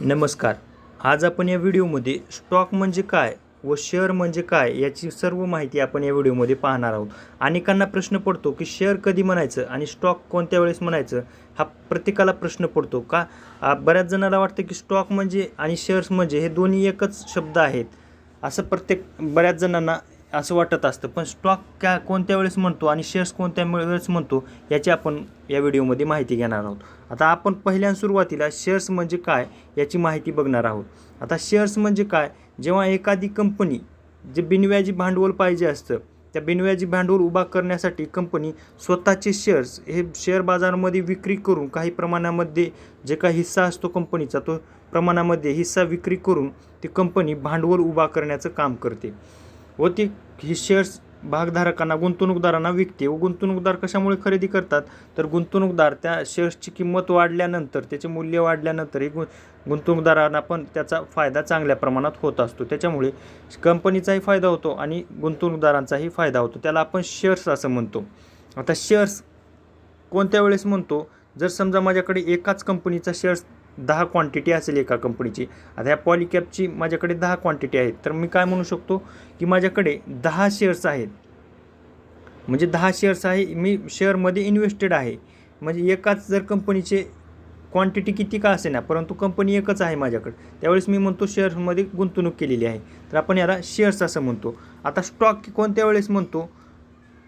नमस्कार. आज आपण या व्हिडिओमध्ये स्टॉक म्हणजे काय व शेअर म्हणजे काय याची सर्व माहिती आपण या व्हिडिओमध्ये पाहणार आहोत. अनेकांना प्रश्न पडतो की शेअर कधी म्हणायचं आणि स्टॉक कोणत्या वेळेस म्हणायचं हा प्रत्येकाला प्रश्न पडतो का? बऱ्याच जणाला वाटतं की स्टॉक म्हणजे आणि शेअर्स म्हणजे हे दोन्ही एकच शब्द आहेत. असं प्रत्येक बऱ्याच जणांना असं वाटत असतं. पण स्टॉक क्या कोणत्या वेळेस म्हणतो आणि शेअर्स कोणत्या वेळेस म्हणतो याची आपण या व्हिडिओमध्ये माहिती घेणार आहोत. आता आपण पहिल्या सुरुवातीला शेअर्स म्हणजे काय याची माहिती बघणार आहोत. आता शेअर्स म्हणजे काय जेव्हा एखादी कंपनी जे बिनव्याजी भांडवल पाहिजे असतं त्या बिनव्याजी भांडवल उभा करण्यासाठी कंपनी स्वतःचे शेअर्स हे शेअर बाजारामध्ये विक्री करून काही प्रमाणामध्ये जे काही हिस्सा असतो कंपनीचा तो प्रमाणामध्ये हिस्सा विक्री करून ती कंपनी भांडवल उभा करण्याचं काम करते. व ती ही शेअर्स भागधारकांना गुंतवणूकदारांना विकते. व गुंतवणूकदार कशामुळे खरेदी करतात? तर गुंतवणूकदार त्या शेअर्सची किंमत वाढल्यानंतर त्याचे मूल्य वाढल्यानंतरही गु गुंतवणूकदारांना पण त्याचा फायदा चांगल्या प्रमाणात होत असतो. त्याच्यामुळे कंपनीचाही फायदा होतो आणि गुंतवणूकदारांचाही फायदा होतो. त्याला आपण शेअर्स असं म्हणतो. आता शेअर्स कोणत्या वेळेस म्हणतो? जर समजा माझ्याकडे एकाच कंपनीचा शेअर्स दहा क्वांटिटी असेल एका कंपनीची आता ह्या पॉलिकॅपची माझ्याकडे दहा क्वांटिटी आहेत. तर मी काय म्हणू शकतो? की माझ्याकडे दहा शेअर्स आहेत. म्हणजे दहा शेअर्स आहे मी शेअरमध्ये इन्व्हेस्टेड आहे. म्हणजे एकाच जर कंपनीचे क्वांटिटी किती का असे ना परंतु कंपनी एकच आहे माझ्याकडे. त्यावेळेस मी म्हणतो शेअर्समध्ये गुंतवणूक केलेली आहे. तर आपण याला शेअर्स असं म्हणतो. आता स्टॉक कोणत्या वेळेस म्हणतो?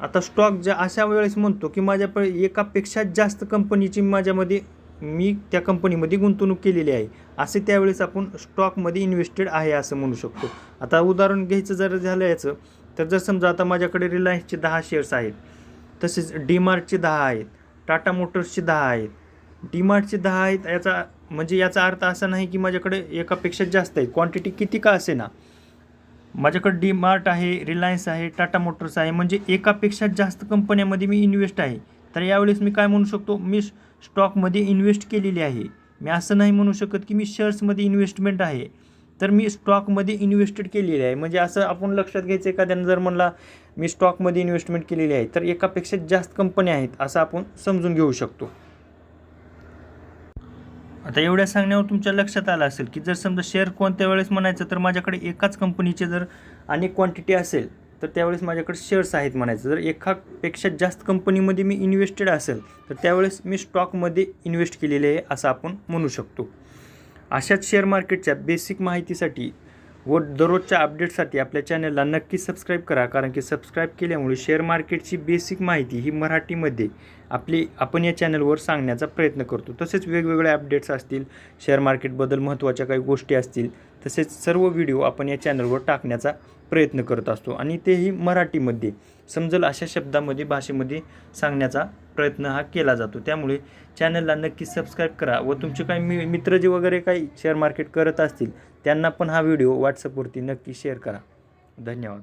आता स्टॉक ज्या अशा वेळेस म्हणतो की माझ्याकडे एकापेक्षा जास्त कंपनीची माझ्यामध्ये मी त्या कंपनीमध्ये गुंतवणूक केलेली आहे. असे त्यावेळेस आपण स्टॉकमध्ये इन्व्हेस्टेड आहे असं म्हणू शकतो. आता उदाहरण घ्यायचं जर झालं याचं तर जर समजा आता माझ्याकडे रिलायन्सचे दहा शेअर्स आहेत तसेच डीमार्टचे दहा आहेत टाटा मोटर्सचे दहा आहेत. डीमार्टचे दहा आहेत याचा म्हणजे याचा अर्थ असा नाही की माझ्याकडे एकापेक्षा जास्त आहे. क्वांटिटी किती का असे ना माझ्याकडे डी मार्ट आहे रिलायन्स आहे टाटा मोटर्स आहे म्हणजे एकापेक्षा जास्त कंपन्यामध्ये मी इन्व्हेस्ट आहे. तर यावेळेस मी काय म्हणू शकतो? मी स्टॉकमध्ये इन्व्हेस्ट केलेली आहे. मी असं नाही म्हणू शकत की मी शेअर्समध्ये इन्व्हेस्टमेंट आहे. तर मी स्टॉकमध्ये इन्व्हेस्टेड केलेली आहे. म्हणजे असं आपण लक्षात घ्यायचं एखाद्यानं जर म्हणला मी स्टॉकमध्ये इन्व्हेस्टमेंट केलेली आहे तर एकापेक्षा जास्त कंपन्या आहेत असं आपण समजून घेऊ शकतो. आता एवढ्या सांगण्यावर तुमच्या लक्षात आलं असेल की जर समजा शेअर कोणत्या वेळेस म्हणायचं तर माझ्याकडे एकाच कंपनीचे जर अनेक क्वांटिटी असेल तर त्यावेळेस माझ्याकडे शेअर्स आहेत म्हणायचं. जर एकापेक्षा जास्त कंपनीमध्ये मी इन्व्हेस्टेड असेल तर त्यावेळेस मी स्टॉकमध्ये इन्व्हेस्ट केलेले आहे असं आपण म्हणू शकतो. अशाच शेअर मार्केटच्या बेसिक माहितीसाठी व दररोजच्या अपडेटसाठी आपल्या चॅनलला नक्की सबस्क्राईब करा. कारण की सबस्क्राईब केल्यामुळे शेअर मार्केटची बेसिक माहिती ही मराठीमध्ये आपली आपण या चॅनलवर सांगण्याचा प्रयत्न करतो. तसेच वेगवेगळ्या अपडेट्स असतील शेअर मार्केटबद्दल महत्त्वाच्या काही गोष्टी असतील तसेच सर्व व्हिडिओ आपण या चॅनलवर टाकण्याचा प्रयत्न करत असतो. आणि तेही मराठीमध्ये. समजेल अशा शब्दामध्ये भाषेमध्ये सांगण्याचा प्रयत्न हा केला जातो. त्यामुळे चॅनलला नक्की सबस्क्राईब करा व तुमचे काही मी मित्र जे वगैरे काही शेअर मार्केट करत असतील त्यांना पण हा व्हिडिओ व्हॉट्सअपवरती नक्की शेअर करा. धन्यवाद.